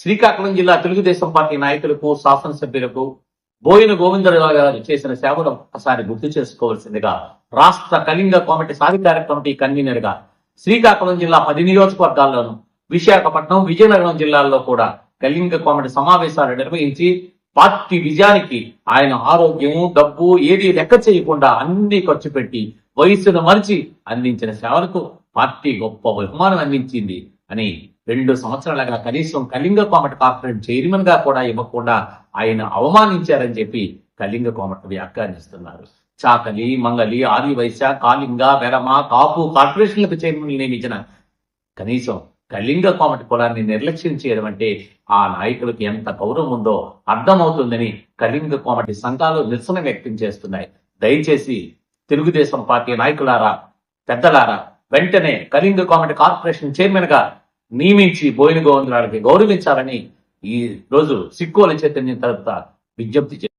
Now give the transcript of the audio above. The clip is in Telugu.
శ్రీకాకుళం జిల్లా తెలుగుదేశం పార్టీ నాయకులకు శాసనసభ్యులకు బోయిన గోవిందరావు గారు చేసిన సేవలు ఒకసారి గుర్తు చేసుకోవాల్సిందిగా రాష్ట్ర కళింగ కమిటీ సాధికార కమిటీ కన్వీనర్గా శ్రీకాకుళం జిల్లా పది నియోజకవర్గాల్లోనూ విశాఖపట్నం విజయనగరం జిల్లాల్లో కూడా కళింగ కమిటీ సమావేశాలు నిర్వహించి పార్టీ విజయానికి ఆయన ఆరోగ్యము డబ్బు ఏది లెక్క చేయకుండా అన్ని ఖర్చు పెట్టి వయస్సును మరిచి అందించిన సేవలకు పార్టీ గొప్ప బహుమానం అందించింది. అని రెండు సంవత్సరాలుగా కనీసం కళింగ కోమట కార్పొరేట్ చైర్మన్గా కూడా ఇవ్వకుండా ఆయన అవమానించారని చెప్పి కళింగ కోమట వ్యాఖ్యానిస్తున్నారు. చాకలి మంగలి ఆదివైశ్య కాళింగ వెరమ కాపు కార్పొరేషన్లకు చైర్మన్ నియమించిన కనీసం కళింగ కోమటి కులాన్ని నిర్లక్ష్యం చేయడం అంటే ఆ నాయకులకు ఎంత గౌరవం ఉందో అర్థమవుతుందని కళింగ కోమటి సంఘాలు నిరసన వ్యక్తం చేస్తున్నాయి. దయచేసి తెలుగుదేశం పార్టీ నాయకులారా పెద్దలారా వెంటనే కళింగ కోమటి కార్పొరేషన్ చైర్మన్గా నియమించి బోయిన గోవిందరాలకి గౌరవించాలని ఈ రోజు సిక్కుల చైతన్యం తరపున విజ్ఞప్తి చేస్తున్నారు